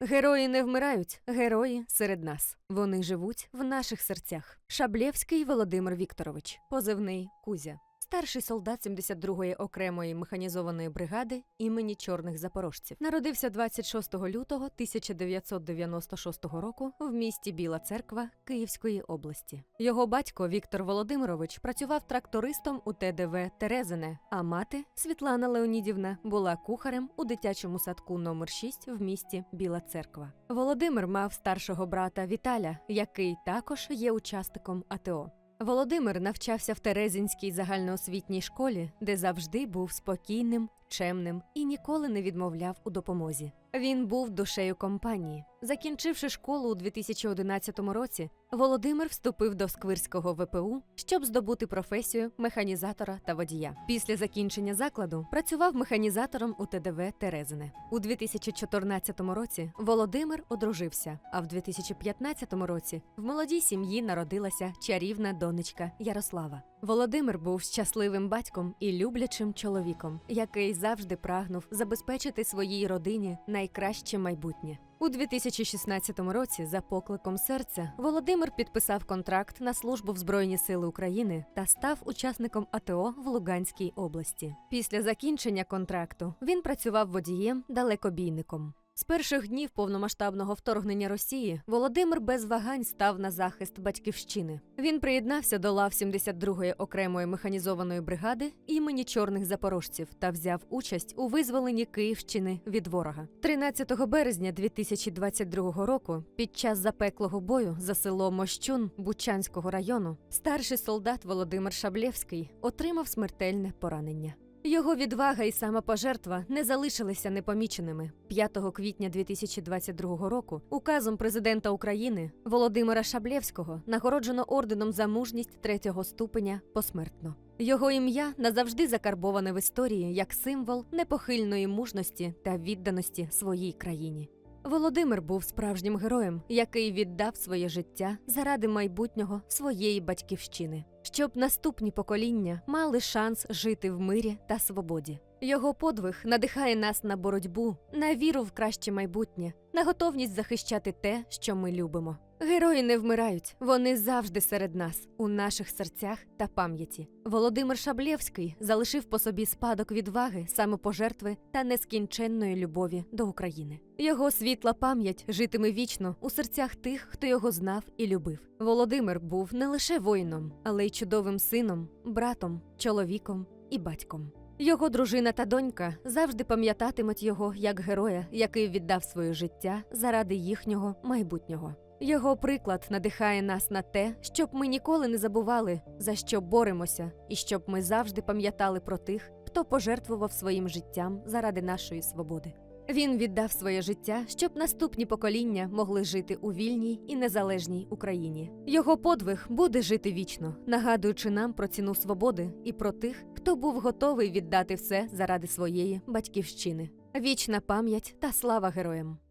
Герої не вмирають, герої серед нас. Вони живуть в наших серцях. Шаблєвський Володимир Вікторович, позивний Кузя. Старший солдат 72-ї окремої механізованої бригади імені Чорних Запорожців. Народився 26 лютого 1996 року в місті Біла Церква Київської області. Його батько Віктор Володимирович працював трактористом у ТДВ Терезине, а мати Світлана Леонідівна була кухарем у дитячому садку номер 6 в місті Біла Церква. Володимир мав старшого брата Віталя, який також є учасником АТО. Володимир навчався в Терезінській загальноосвітній школі, де завжди був спокійним, чемним і ніколи не відмовляв у допомозі. Він був душею компанії. Закінчивши школу у 2011 році, Володимир вступив до Сквирського ВПУ, щоб здобути професію механізатора та водія. Після закінчення закладу працював механізатором у ТДВ Терезине. У 2014 році Володимир одружився, а в 2015 році в молодій сім'ї народилася чарівна донечка Ярослава. Володимир був щасливим батьком і люблячим чоловіком, який завжди прагнув забезпечити своїй родині найкраще майбутнє. У 2016 році, за покликом серця, Володимир підписав контракт на службу в Збройні Сили України та став учасником АТО в Луганській області. Після закінчення контракту він працював водієм далекобійником. З перших днів повномасштабного вторгнення Росії Володимир без вагань став на захист батьківщини. Він приєднався до лав 72-ї окремої механізованої бригади імені чорних запорожців та взяв участь у визволенні Київщини від ворога. 13 березня 2022 року, під час запеклого бою за село Мощун Бучанського району, старший солдат Володимир Шаблєвський отримав смертельне поранення. Його відвага і самопожертва не залишилися непоміченими. 5 квітня 2022 року указом президента України Володимира Шаблєвського нагороджено орденом за мужність третього ступеня посмертно. Його ім'я назавжди закарбоване в історії як символ непохильної мужності та відданості своїй країні. Володимир був справжнім героєм, який віддав своє життя заради майбутнього своєї батьківщини, щоб наступні покоління мали шанс жити в мирі та свободі. Його подвиг надихає нас на боротьбу, на віру в краще майбутнє, на готовність захищати те, що ми любимо. Герої не вмирають, вони завжди серед нас, у наших серцях та пам'яті. Володимир Шаблєвський залишив по собі спадок відваги, самопожертви та нескінченної любові до України. Його світла пам'ять житиме вічно у серцях тих, хто його знав і любив. Володимир був не лише воїном, але й чудовим сином, братом, чоловіком і батьком. Його дружина та донька завжди пам'ятатимуть його як героя, який віддав своє життя заради їхнього майбутнього. Його приклад надихає нас на те, щоб ми ніколи не забували, за що боремося, і щоб ми завжди пам'ятали про тих, хто пожертвував своїм життям заради нашої свободи. Він віддав своє життя, щоб наступні покоління могли жити у вільній і незалежній Україні. Його подвиг буде жити вічно, нагадуючи нам про ціну свободи і про тих, хто був готовий віддати все заради своєї батьківщини. Вічна пам'ять та слава героям.